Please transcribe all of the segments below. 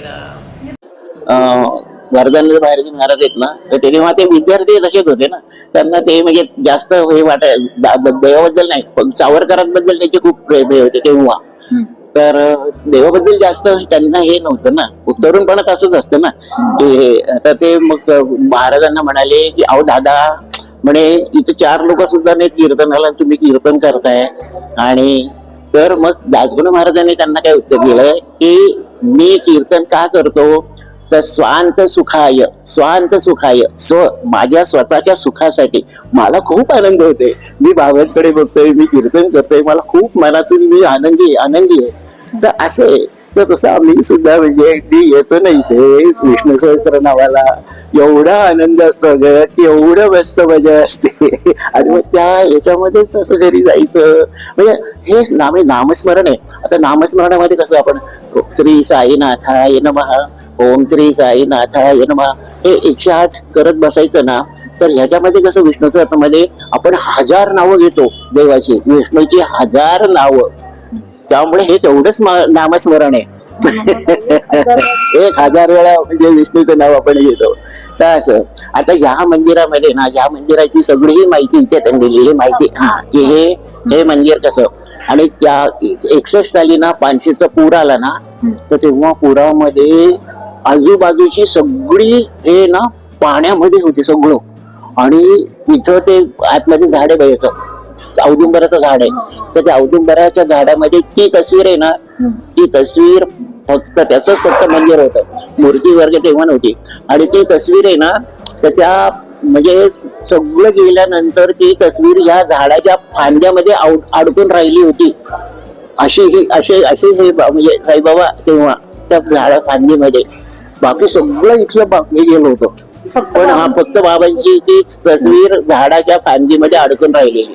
साईराम वर्धन बाहेरचे महाराज आहेत ना तर ते तेव्हा ते विद्यार्थी तसेच होते ना त्यांना ते म्हणजे जास्त हे वाटाय द- देवाबद्दल नाही पण सावरकरांबद्दल त्याचे खूप प्रेम होते तेव्हा. तर देवाबद्दल जास्त त्यांना हे नव्हतं ना तरुणपणात असंच असतं ना की हे- आता ते मग महाराजांना म्हणाले की अहो दादा म्हणे इथे चार लोक सुद्धा नाहीत कीर्तनाला तुम्ही कीर्तन करताय. आणि तर मग दासगुण महाराजांनी त्यांना काय उत्तर दिलंय की मी कीर्तन का करतो? तर स्वांत सुखाय स्वांत सुखाय. स्व माझ्या स्वतःच्या सुखासाठी मला खूप आनंद होते मी बाबांकडे बघतोय मी कीर्तन करतोय. मला खूप मनातून मी आनंदी आहे आनंदी आहे. तर असं आहे. तर तसं आम्ही सुद्धा म्हणजे अगदी येतो ना इथे. विष्णू सहस्त्र नावाला एवढा आनंद असतो ग की एवढं व्यस्त मजा असते. आणि मग त्या याच्यामध्येच असं घरी जायचं. म्हणजे हे नाम नामस्मरण आहे. आता नामस्मरणामध्ये कसं आपण श्री साईनाथाय नमः ओम श्री साईनाथाय नमः हे एकशे आठ करत बसायचं ना तर ह्याच्यामध्ये कसं विष्णू मध्ये आपण हजार नावं घेतो देवाची. विष्णूची हजार नावं. त्यामुळे हे तेवढंच नामस्मरण आहे. एक हजार वेळा म्हणजे विष्णूचं नाव आपण घेतो. तर असं. आता ह्या मंदिरामध्ये ना ह्या मंदिराची सगळी माहिती इथे त्यांनी दिली ही माहिती हा की हे हे मंदिर कसं? आणि त्या एकसष्ट साली ना पानशेचा पूर आला ना तर तेव्हा पुरामध्ये आजूबाजूची सगळी हे ना पाण्यामध्ये होते सगळं. आणि इथं ते आतमध्ये झाडे बघायचं. औदुंबराचं झाड आहे. तर त्या औदुंबराच्या झाडामध्ये ती तस्वीर आहे ना ती तस्वीर फक्त त्याच फक्त मंदिर होतं. मूर्ती वर्ग तेव्हा नव्हती आणि ती तस्वीर आहे ना तर त्या म्हणजे सगळं गेल्यानंतर ती तस्वीर या झाडाच्या फांद्यामध्ये अडकून राहिली होती. अशी ही असे असे हे म्हणजे साईबाबा तेव्हा त्या झाडा फांदीमध्ये. बाकी सगळं इथलं बा- हे गेलो होतो. पण हा फक्त बाबांची ती तस्वीर झाडाच्या फांदीमध्ये अडकून राहिलेली.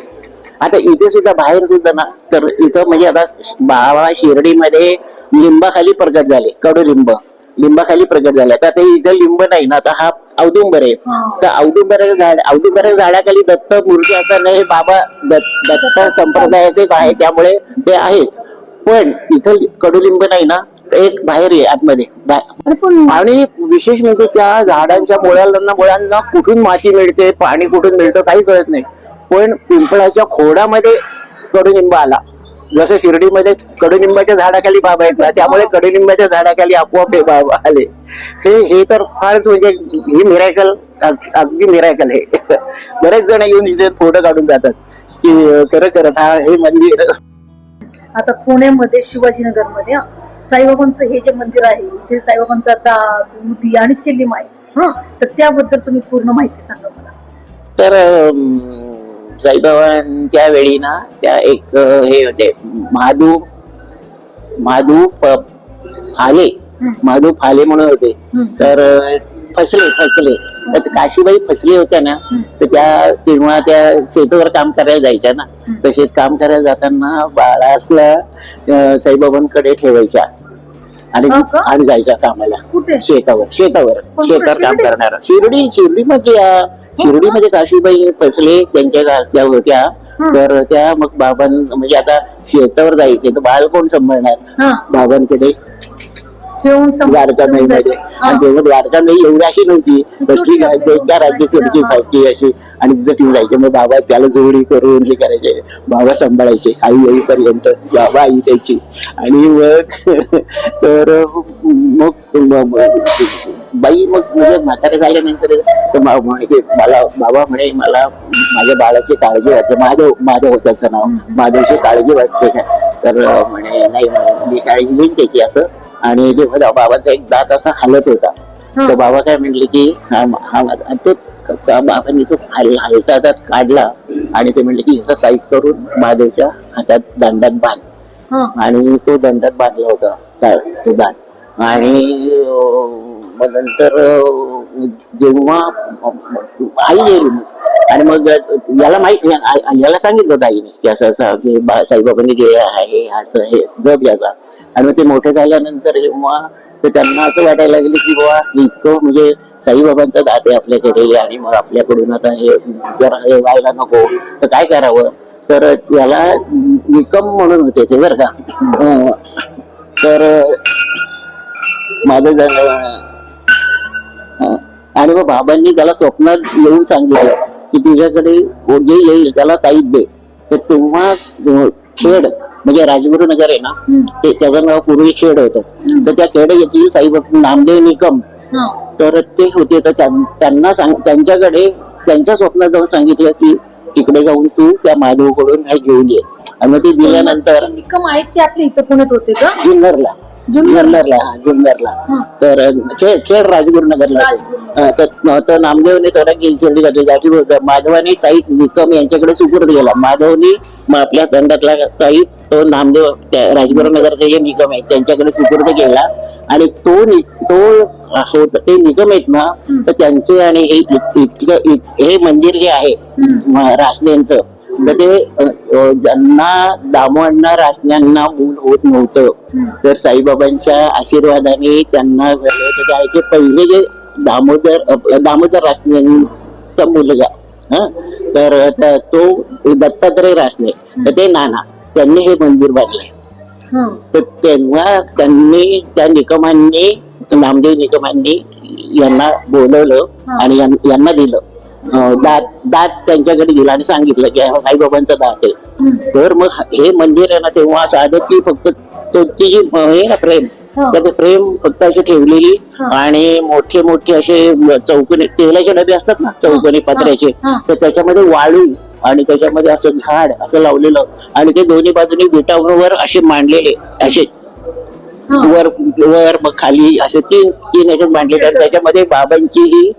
आता इथे सुद्धा बाहेर सुद्धा ना तर इथं म्हणजे आता बाबा शिर्डीमध्ये लिंबाखाली प्रगट झाले कडुलिंब लिंबाखाली प्रगट झाले. आता ते इथं लिंब नाही ना आता हा औदुंबर आहे. तर औदुंबराच्या झाड औदुंबराच्या झाडाखाली दत्त मूर्ती आता नाही हे बाबा दत्त संप्रदायाचेच आहे त्यामुळे ते आहेच. पण इथं कडुलिंब नाही ना तर एक बाहेर आहे आतमध्ये. आणि विशेष म्हणजे त्या झाडांच्या मुळांना मुळांना कुठून माती मिळते पाणी कुठून मिळतं काही कळत नाही. पण पिंपळाच्या खोडामध्ये कडुनिंब आला. जसं शिर्डीमध्ये कडुनिंबाच्या झाडाखाली बाबा ना त्यामुळे कडुनिंबाच्या झाडाखाली आपोआप हे बाबा आले. हे हे तर फारच म्हणजे ही मिरायकल अगदी मिरायकल आहे. बरेच जण येऊन इथे फोटो काढून जातात की खरं खरंच हा हे मंदिर. आता पुण्यामध्ये शिवाजीनगरमध्ये साईबाबांचं हे जे मंदिर आहे इथे साईबाबांचा दात उदी आणि चिल्लीम आहे हा तर त्याबद्दल तुम्ही पूर्ण माहिती सांगा मला. तर साईबाबांच्या वेळी ना त्या एक हे होते महादू महादू फाले. महादू फाले म्हणून होते. तर फसले फसले. तर काशीबाई फसले होत्या ना तर त्या तेव्हा त्या शेतावर काम करायला जायच्या ना. शेत काम करायला जाताना बाळाला अं, साईबाबांकडे ठेवायच्या. आणि हो का? आणि जायच्या कामाला. कुठे? शेतावर शेतावर. शेतात काम शिर्डी? करणार. शिर्डी शिर्डी मध्ये या शिर्डीमध्ये काशीबाई फसले त्यांच्या गास्त्या होत्या. हं. तर त्या मग बाबां म्हणजे आता शेतावर जायचे तर बाळ कोण सांभाळणार? हा. बाबांकडे. जेवण संपलं द्वारका तुम्ही मध्ये जायचे. हा. आणि तेव्हा द्वारका नाही एवढी अशी नव्हती. कसली एका राज्य सुटकी हा. फाटकी अशी. आणि तिथे ती जायचे. मग बाबा त्याला जोडी करून हे करायचे. बाबा सांभाळायचे. आई येईपर्यंत. बाबा आई त्याची आणि मग तर मग बाई मग म्हातारे झाल्यानंतर तर म्हणे मला बाबा म्हणे मला माझ्या बाळाची काळजी वाटते. माधव माधव त्याचं नाव. माधवची काळजी वाटते. का तर म्हणे नाही म्हणे मी काळजी घेईन त्याची असं. आणि जेव्हा बाबाचा एक दात असा हालत होता. तर बाबा काय म्हणले की हा हा तो बाबांनी तो हाल- हलता हातात काढला आणि ते म्हणले की याचा साईज करून महादेवच्या हातात दंडात बांध. आणि तो दंडात बांधला होता तो दात आणि मग नंतर जेव्हा आई गेली आणि मग याला माहीत याला सांगितलं होतं आईने की असं असं की साईबाबांनी जे आहे असं हे जप याचा. आणि मग ते मोठे झाल्यानंतर जेव्हा तर त्यांना असं वाटायला लागले की बाबा इतकं म्हणजे साईबाबांचा दात आहे आपल्याकडे आणि मग आपल्याकडून आता हे हे व्हायला नको तर काय करावं? तर याला निकम म्हणून होते ते बरं का. तर माझं झालं आणि मग बाबांनी त्याला स्वप्नात येऊन सांगितलं. की तुझ्याकडे जे येईल त्याला काहीच दे. तर तेव्हा खेड म्हणजे राजगुरू नगर आहे ना. ते त्याचं नाव पूर्वी खेड होतं. तर त्या खेड येथील साईबाबा नामदेव निकम. तर ते होते. तर त्यां- त्यांना सांग त्यांच्याकडे त्यांच्या स्वप्नात जाऊन सांगितलं की तिकडे जाऊन तू त्या माधवकडून हे घेऊन ये. आणि ते दिल्यानंतर निकम आहेत ते आपल्या इथं पुण्यात होते का? जुन्नरला. जुन्नर जुन्नरला हा, जुन्नरला. तर खेळ खेळ राजगुरुनगरला राजगुरुनगर. तर नामदेवने थोडा खेळली घातली गाठी होता माधवाने काही निकम यांच्याकडे सुपूर्द केला माधवनी मग आपल्या दंडातला काही तो नामदेव त्या राजगुरुनगरचे जे निकम आहेत त्यांच्याकडे सुपूर्द केला आणि तो नि- तो होत ते निकम आहेत ना. तर त्यांचे आणि हे हे मंदिर जे आहे हम्म. रासण्यांचं तर ते ज्यांना दामोअण्णा रासण्यांना मूल होत नव्हतं. तर साईबाबांच्या आशीर्वादाने त्यांना झालं तर काय ते पहिले जे दामोदर दामोदर रासनेचा मुलगा हा तर तो दत्तात्रय रासने तर ते नाना त्यांनी हे मंदिर बांधले. तर तेव्हा त्यांनी त्या निकमांनी नामदेव निकमांनी यांना बोलवलं. आणि यांना दिलं दात दात त्यांच्याकडे दिला आणि सांगितलं की साईबाबांचा दात आहे. तर मग हे मंदिर आहे ना तेव्हा असं आलं की फक्त तो ती जी हे ना प्रेम हा. तर ते प्रेम फक्त अशी ठेवलेली. आणि मोठे मोठे असे चौकोनी तेलाचे डबे असतात ना चौकोनी. पत्र्याचे. तर त्याच्यामध्ये वाळू आणि त्याच्यामध्ये असं झाड असं लावलेलं आणि ते दोन्ही बाजूने विटावर असे मांडलेले असे. वर वर मग खाली असे तीन तीन याच्यात मांडलेले आणि त्याच्यामध्ये बाबांची ही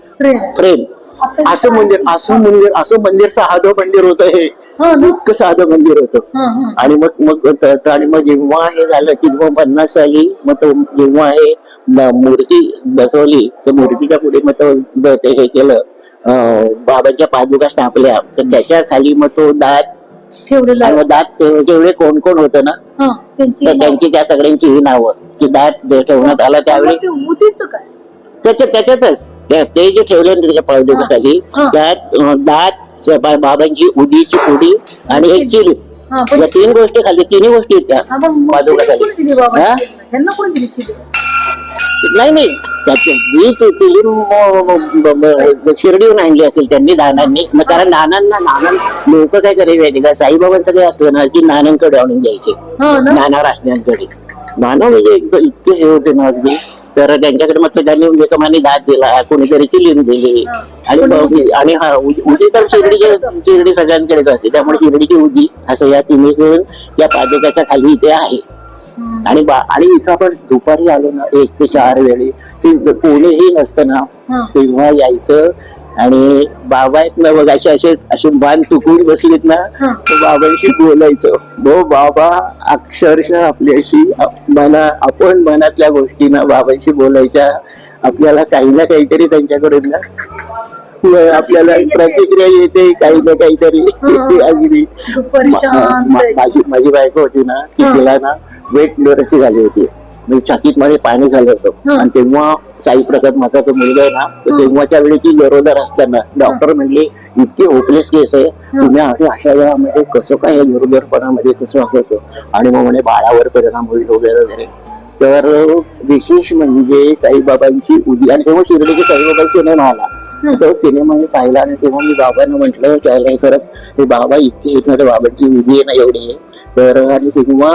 प्रेम. असं मंदिर असं मंदिर असं मंदिर साधं मंदिर होतं हे? इतकं साधं मंदिर होतं. आणि मग मग आणि मग जेव्हा हे झालं की जेव्हा पन्नास साली मग तो जेव्हा हे मूर्ती बसवली तर मूर्तीच्या पुढे मग तो हे केलं. बाबांच्या पादुका स्थापल्या. तर त्याच्याखाली मग तो दात ठेवलेलं दात ते- जेवढे कोण कोण होतं ना त्यांची त्या सगळ्यांची ही नावं. की दात ठेवण्यात आलं त्यावेळी त्याच्या त्याच्यातच. त्या- ते जे ठेवले त्याच्या पावडुकाखाली हा. त्यात दात बाबांची उदीची पुडी आणि एक हा पण या तीन गोष्टी खाल्ली तिन्ही गोष्टी आहेत त्या पादुकाखाली. नाही नाही. त्याची शिर्डीहून आणली असेल त्यांनी नानांनी मग कारण नानांना नानां लोक काय करायचे माहिती का? साईबाबांचं काय असलं ना की नानांकडे आणून द्यायचे. हा ना. नाना रासण्यांकडे. नाना म्हणजे इतके हे होते ना अगदी. तर त्यांच्याकडे मग त्यांनी लेखमाने दात दिला कोणीतरी चिलीम दिली. आणि आणि हा उदी तर शिर्डीच्या शिर्डी सगळ्यांकडेच असते त्यामुळे शिर्डीची उदी असं या तिन्ही या पादकाच्या खाली इथे आहे. आणि बा- आणि इथं आपण दुपारी आलो ना एक ते चार वेळी की कोणीही नसतं ना. तेव्हा यायचं आणि बाबा आहेत ना बघ असे असे असे बाण तुकून बसलेत ना. तर बाबांशी बोलायचं हो बाबा अक्षरशः आपल्याशी आप- मना आपण मनातल्या गोष्टी ना बाबांशी बोलायच्या आपल्याला काही ना काहीतरी त्यांच्याकडून ना आपल्याला प्रतिक्रिया येते काही ना काहीतरी. अगदी. माझी माझी बायको होती ना ती. तिला ना वेट लोरसी झाली होती म्हणजे छातीत मध्ये पाणी झालं होतं. आणि तेव्हा साई प्रसाद माझा तो मुलगा आहे ना. तेव्हाच्या वेळी ती गरोदर असताना डॉक्टर म्हणले इतकी होपलेस केस आहे. तुम्ही आणि अशा वेळामध्ये कसं काय या गरोदरपणामध्ये कसं असं असं आणि मग म्हणे बाळावर परिणाम होईल वगैरे वगैरे. तर विशेष म्हणजे साईबाबांची उदी आणि तेव्हा शिर्डीचे साईबाबा सिनेमा आला. तो सिनेमा मी पाहिला आणि तेव्हा मी बाबांना म्हटलं त्याला हे खरंच हे बाबा इतके येत ना बाबांची उदी आहे ना एवढी. आहे तर आणि तेव्हा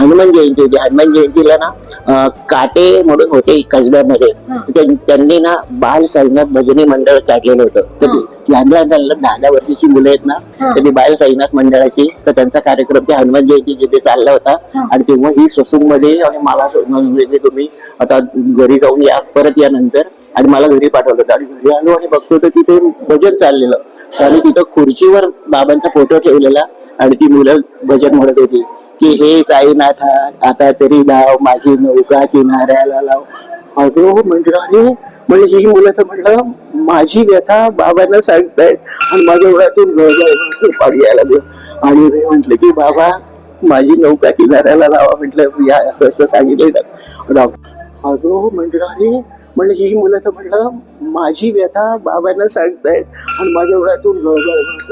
हनुमान जयंती होती हनुमान जयंतीला ना काटे म्हणून होते कसब्यामध्ये. त्यां- त्यांनी ना बाल साईनाथ भजनी मंडळ काढलेलं होतं तर. लहान लहान दहा दहा वर्षाची मुलं आहेत ना हं. तर ती बाल साईनाथ मंडळाची तर त्यांचा कार्यक्रम ते हनुमान जयंती जिथे चालला होता. आणि तेव्हा ही ससून मध्ये आणि मला म्हणजे तुम्ही आता घरी जाऊन या परत या नंतर आणि मला घरी पाठवलं होतं. आणि घरी आलो आणि बघतो तर तिथे भजन चाललेलं. आणि तिथं खुर्चीवर बाबांचा फोटो ठेवलेला आणि ती मुलं भजन म्हणत होती. की हे साईनाथ आता तरी लाव माझी नौका किनाऱ्याला लाव. अगं म्हटलं आणि हो, म्हणजे ही मुलं तर म्हटलं माझी व्यथा बाबांना सांगतायत. आणि माझ्या डोळ्यातून पाणी यायला लागलं आणि मी म्हटलं की बाबा माझी नौका किनाऱ्याला लावा. म्हटलं या असं असं सांगितलं डॉक्टर अगं हो, म्हणजे अरे म्हणलं ही मुलं तर म्हटलं माझी व्यथा बाबांना सांगतायत. आणि माझ्या डोळ्यातून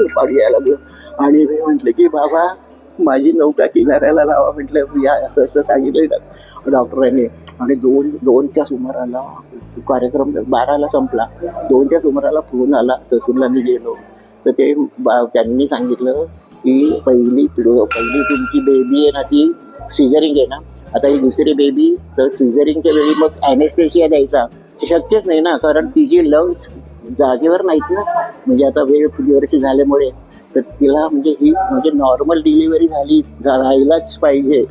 पाणी यायला लागलं. आणि मी म्हटलं की बाबा माझी नौका किनाऱ्याला लावा. म्हटलं या असं असं सांगितलं डॉक्टरांनी. आणि दोन दोनच्या सुमाराला कार्यक्रम बाराला संपला. दोनच्या सुमाराला फोन आला ससूरला मी गेलो. तर ते बा- त्यांनी सांगितलं की पहिली पिढ- पहिली तुमची बेबी आहे ना ती सिझरिंग आहे ना. आता ही दुसरी बेबी तर सिझरिंगच्या वेळी मग अॅनेस्थेशिया द्यायचा. ते शक्यच नाही ना कारण तिची लंग्स जागेवर नाहीत ना. म्हणजे आता वेळ वर्षी झाल्यामुळे. तर तिला म्हणजे ही म्हणजे नॉर्मल डिलिव्हरी झाली जा- पाहिजे.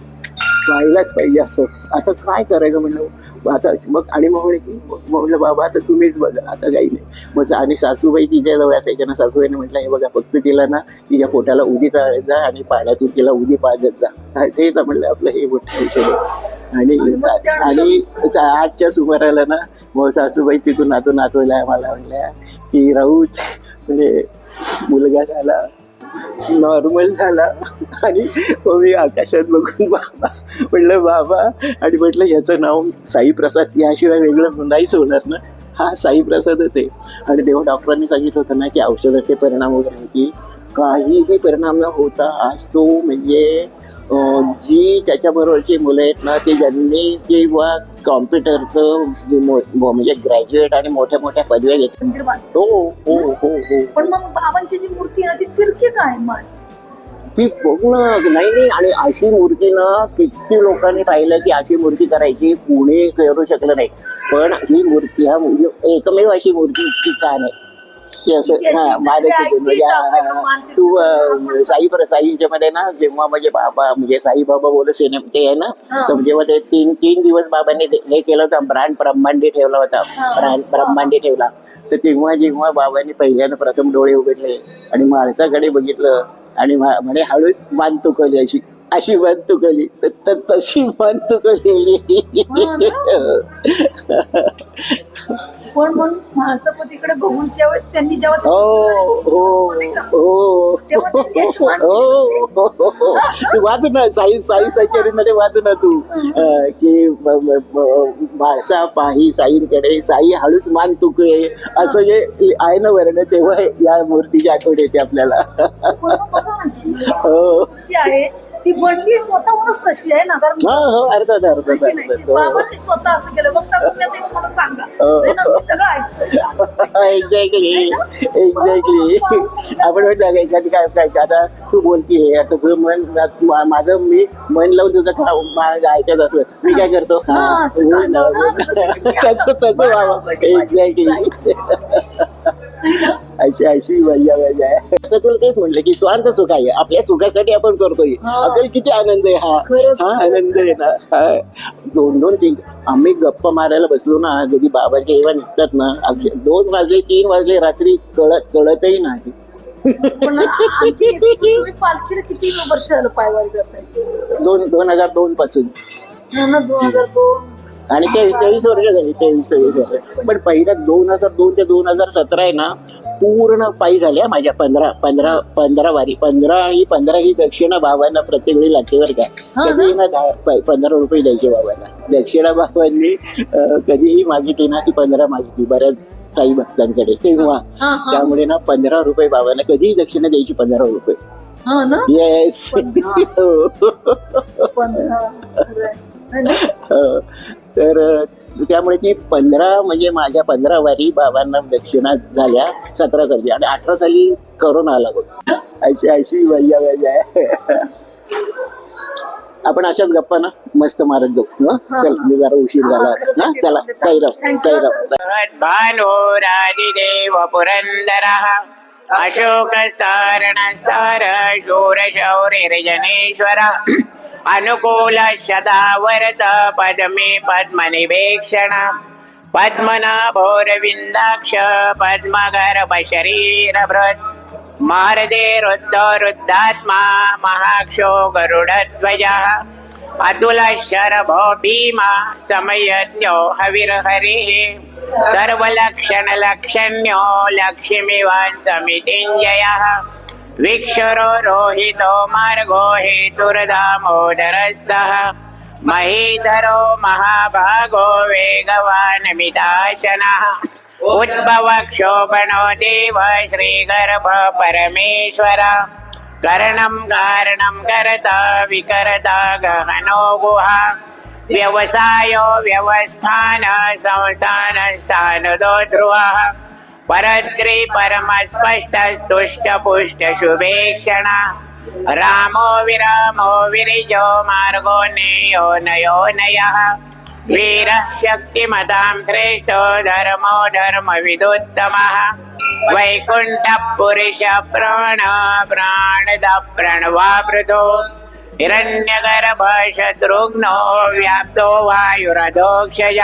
व्हायलाच पाहिजे असं. आता काय करायचं म्हणलं? आता मग आणि मग म्हणे की म्हटलं बाबा आता तुम्हीच बघा आता काही नाही. मग आणि सासूबाई तिच्या जवळ असायच्या ना सासूबाईने म्हटलं हे बघा फक्त तिला ना तिच्या पोटाला उदी चाळत जा आणि पाण्यातून तिला उदी पाजत जा. तेच म्हणलं आपलं हे मोठं आहे आणि आणि आठच्या सुमाराला ना मग सासूबाई तिथून नातू नातवल्या मला म्हणल्या की राऊत म्हणजे मुलगा झाला. नॉर्मल झाला. आणि मग मी आकाशात बघून बाबा म्हटलं बाबा. आणि म्हटलं याचं नाव साईप्रसाद. याशिवाय वेगळं नाहीच होणार ना. हा साईप्रसादच आहे. आणि तेव्हा डॉक्टरांनी सांगितलं होतं ना की औषधाचे परिणाम वगैरे होती काहीही परिणाम न होता आज तो म्हणजे जी त्याच्याबरोबरची मुलं आहेत ना ते ज्यांनी किंवा कॉम्प्युटरचं म्हणजे ग्रॅज्युएट आणि मोठ्या मोठ्या पदव्या घेतल्या हो हो हो हो. पण मग बाबांची जी मूर्ती आहे ती तिरकी काय मान ती बघ ना नाही नाही. आणि अशी मूर्ती ना किती लोकांनी पाहिलं की अशी मूर्ती करायची पुणे करू शकलं नाही. पण ही मूर्ती हा म्हणजे एकमेव अशी मूर्ती इतकी का नाही असं ती हा. म्हणजे हा, हा, साई साईच्या मध्ये ना जेव्हा म्हणजे बाबा म्हणजे साई बाबा बोल सिनेमा ते आहे ना हा. तर जेव्हा ते तीन तीन दिवस बाबांनी हे केलं होतं ब्रांड ब्रह्मांडी ठेवला होता. हा. ब्रांड ब्रह्मांडी ठेवला. तर तेव्हा जेव्हा बाबांनी पहिल्यांदा प्रथम डोळे उघडले आणि माणसाकडे बघितलं आणि म्हा- म्हणे हळूच मान तुकवली अशी अशी मान तुकवली तर तशी मान तुकवली पण मग माणसापतीकडे बघून त्यावेळेस त्यांनी जेव्हा हो हो? हो. हो. वाच ना साई साई साईचरी मध्ये वाच ना तू. की माणसा पाही साईंकडे साई हळूच मान तुकवे असं जे आहे ना वर्ण तेव्हा या मूर्तीची आठवण येते आपल्याला. ही हो. आहे. ती बनली स्वतःहूनच तशी आहे ना कारण हो हो नाही. बाबांनी स्वतः असं केलं. बघता तुम्ही आता मला सांगा. हो. नाही ना, मी सगळं ऐकतोय. एक्झॅक्टली एक्झॅक्टली आपण म्हणतो का एखादी काय काय आता तू बोलतीये आता तुझं मन मा- माझं मी मन लावून तुझं माझं ऐकत असलं. मी काय करतो? हा, हा, असं हा, तसं. तसं एक्झॅक्टली अशी अशी मजा मजा आहे. आता तुला तेच म्हटलं की स्वार्थ सुख आहे. आपल्या सुखासाठी आपण करतोय. हा. आपल्याला किती आनंद आहे हा. हा. आनंद आहे ना. हा. दोन दोन तीन. आम्ही गप्पा मारायला बसलो ना कधी बाबाच्या जेव्हा निघतात ना अक्षर दोन वाजले तीन वाजले रात्री कळत कळतही नाही. पण आमची तुम्ही पालखीला किती वर्ष झालं पायवारी जाताय? दोन दोन हजार दोन पासून. दोन हजार दोन. आणि तेवीस तेवीस वर्ष झाली तेवीस वर्ष. पण पहिल्या दोन हजार दोन ते दोन हजार सतरा आहे ना पूर्ण पायी झाल्या माझ्या पंधरा पंधरा पंधरा वारी. पंधरा आणि पंधरा ही दक्षिणा बाबांना प्रत्येक वेळी लागते बरं का. ना? कधी ना पंधरा रुपये द्यायचे बाबांना दक्षिणा बाबांनी कधीही मागितली ना ती पंधरा मागितली. बऱ्याच काही भक्तांकडे. तेव्हा त्यामुळे ना पंधरा रुपये बाबांना कधीही दक्षिणा द्यायची पंधरा रुपये. हा ना? येस? तर अ, त्यामुळे ती पंधरा म्हणजे माझ्या पंधरा वारी बाबांना दक्षिणा झाल्या सतरा साली आणि अठरा साली करोना आला बघ. अशी अशी मजा मजा. आहे आपण अशाच गप्पा ना मस्त मारत जाऊ. हं? चल मी जरा उशीर झाला. हा आहे. चला साईराम साईराम. भानुरादिदेव पुरन्दरः अशोक स्तार शूरशौरिर्जनेश्वर अनुकूल सदा वरद पद्मे पद्मनिवेक्षण। पद्मनाभोरविन्दाक्ष पद्मगर्भ शरीरभृत् मारदे रुद्ध रुद्धात्मा महाक्षो गरुडध्वजः। अतुल भीमा समयज्ञो हविर्हरिः। सर्वलक्षणलक्षण्यो लक्ष्मीवान् समितिञ्जयः। विक्षरो रोहितो मार्गो हेतुर्दामोदरः महीधरो महाभागो वेगवान् मिताशनः उद्भव क्षोभणो देव श्रीगर्भ परमेश्वर। करणं कारणं करता विकरता गहनो गुहा। व्यवसायो व्यवस्थान संस्थानस्थानदो ध्रुवः। परत्रि परमस्पष्ट तुष्ट पुष्ट शुभेक्षणा रामो विरामो विरिजो मार्गो नेयो नयो नयः। वीरः शक्तिमतां श्रेष्ठो धर्मो धर्मविदुत्तमः। वैकुण्ठपुरुष प्राण प्राणद प्रणवावृतो हिरण्यगर्भ शत्रुघ्नो व्याप्तो वायुरधोक्षय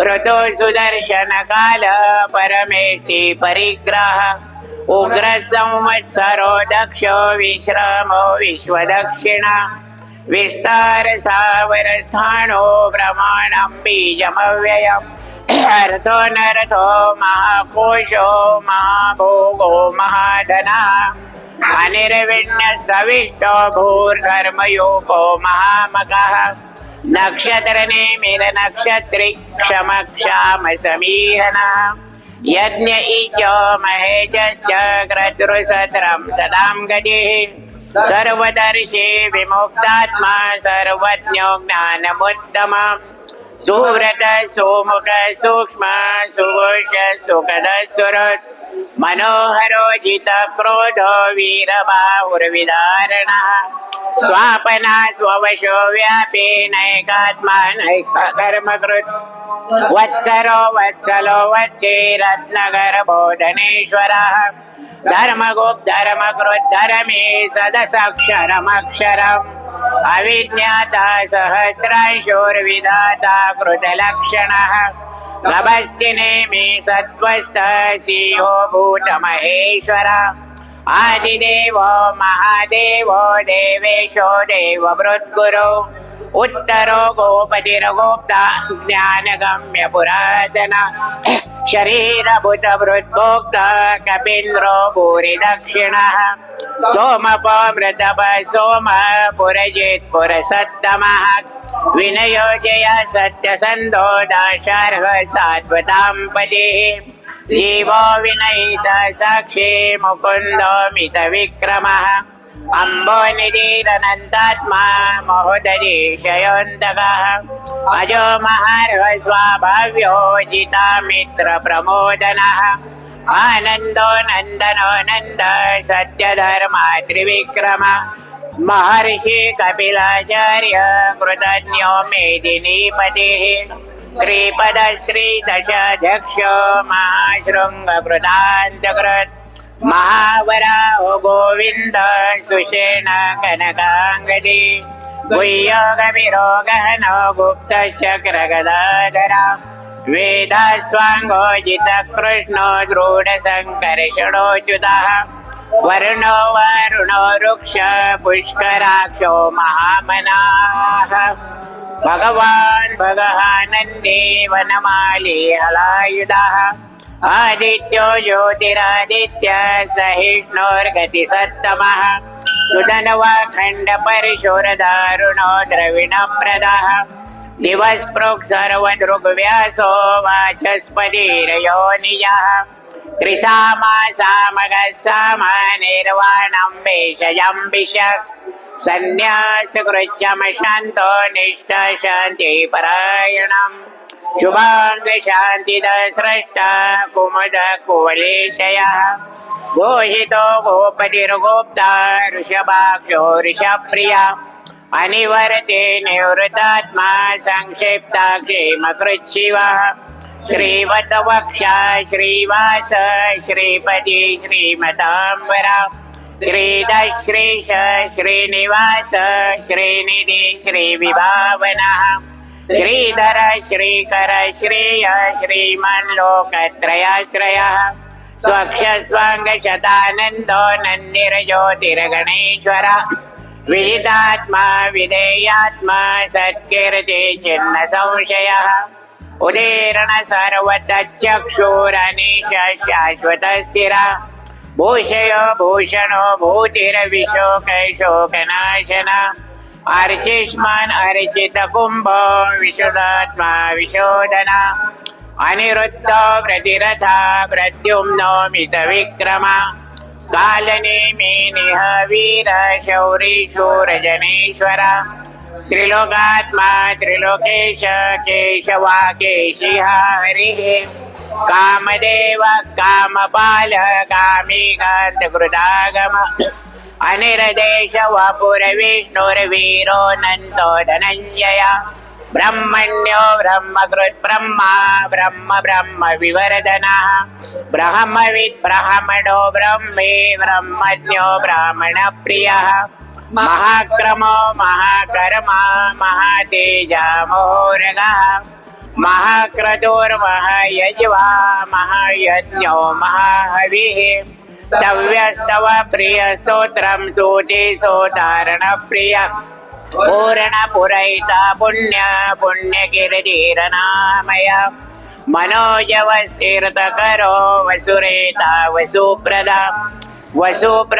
ऋतो सुदर्शन काल परमेष्टि परिग्रह। उग्र संवत्सरो दक्षो विश्रमो विश्वदक्षिणा। विस्तार सावर स्थानो प्रमाणं बीजमव्ययम्। अर्थो नरथो महाकोशो महाभोगो महाधना। अनिर्विण्य सविष्टो भूर्धर्मयोगो नक्षत्रने मेन नक्षत्रि क्षम क्षाम समीहना यज्ञ इचो महेशश्च क्रतृसत्रं सदां गतिः। सर्वदर्शी विमुक्तात्मा सर्वज्ञो ज्ञानमुत्तम सुव्रत सुमुख सूक्ष्म सुघोष सुखद सुरत् मनोहरोजित क्रोधो वीरबाहुर्विदारणः स्वापना स्ववशो व्यापी नैकात्मा नैक कर्मकृत् वत्सरो वत्सलो वत्से रत्नगर्भो धनेश्वरः धर्मगुप् धर्मकृत् धर्मे सदसक्षरमक्षरम्। अविज्ञाता सहस्रांशोर्विधाता कृतलक्षणः। नभस्ति नेमि सत्त्वस्थ सिंहो भूतमहेश्वर। आदिदेवो महादेवो देवेशो देववृद्गुरो उत्तरो गोपतिर्गोप्ता ज्ञानगम्य पुरातन। शरीरभूतवृद्भोक्त कपीन्द्रो भूरि दक्षिणः सोमपमृतप सोम पुरजित् पुरसत्तमः विनयोजया सत्यसन्धो दाशार्ह सात्वतां पदेः जीवो विनयित साक्षी मुकुन्दो मितविक्रमः अम्बो निधिरनन्तात्मा महोदरीशयोऽन्तकः अजो महार्ह स्वाभाव्यो जितामित्रप्रमोदनः आनन्दो नन्दनो नन्द सत्यधर्मा त्रिविक्रमः। महर्षि कपिलाचार्य कृतज्ञो मेदिनीपतिः त्रिपदस्त्रि महाशृङ्गकृतान्तकृत्। दक्ष महावराहो गोविन्द सुषेण कनकाङ्गली भुयोगविरोग न गुप्तशक्रगदाधरा वेदस्वाङ्गोजितकृष्णो स्वाङ्गो वरुणो वरुणो वृक्ष पुष्कराक्षो महामनाः। भगवान् भगवानन्दे वनमाली हलायुधः। आदित्यो ज्योतिरादित्य सहिष्णोर्गतिसत्तमः। सुधन्वाखण्ड परशुरदारुणो द्रविणप्रदः दिवस्पृक् सर्वदृग्व्यासो वाचस्पतिरयो निजः त्रिसामा सामगः सामा निर्वाणं भेषजं विशक् सन्न्यासकृत्यम शान्तो निष्ठ शान्तिपरायणम् शुभाङ्ग शान्तिद स्रष्टा कुमुद कुवलेशयः गोहितो गोपतिर्गोप्ता ऋषभाक्षो ऋषप्रिया अनिवर्ते निवृतात्मा संक्षिप्ता क्षेमकृच्छिवः श्रीवतवक्षा श्रीवास श्रीपति श्रीमताम्बरा श्रीदश्रीश श्रीनिवास श्रीनिधि श्रीविभावनः। श्रीधर श्रीकर श्रेय श्रीमन्लोकत्रयाश्रयः स्वक्षस्वाङ्गशतानन्दो नन्दिरज्योतिर्गणेश्वर। विहितात्मा विधेयात्मा सत्कीर्ति चिन्नसंशयः। संशयः उदीर्ण सर्वतश्चक्षुरनीश शाश्वत स्थिरा भूषयो भूषणो भूतिरविशोक अर्चिष्मान् अर्चित कुम्भ विशुदात्मा विशोदना। अनिरुद्धो प्रतिरथा प्रद्युम्नो मितविक्रम। कालनेमिनिह वीर शौरी शूरजनेश्वर त्रिलोकात्मा त्रिलोकेश केशवा केशी हरिः। कामदेव कामपाल कामिकान्त कृतागम अनिरदेश वपुरविष्णुर्वीरो नन्दो धनञ्जय ब्रह्मण्यो ब्रह्मकृत् ब्रह्मा ब्रह्म ब्रह्म विवर्धनः। ब्रह्मवित् ब्रह्मणो ब्रह्मे ब्रह्मज्ञो ब्राह्मणप्रियः। महाक्रमो महाकर्मा महातेजा मोरगः महाक्रतुर्महायज्वा महायज्ञो महाहविः। सव्यस्तव प्रियस्तोत्रं सूते सोदारणप्रिय पूर्णपुरैता पुण्य पुण्यकीर्तिरनामय मनोजवस्तीर्थकरो वसुरेता वसुप्रदा। वसुप्र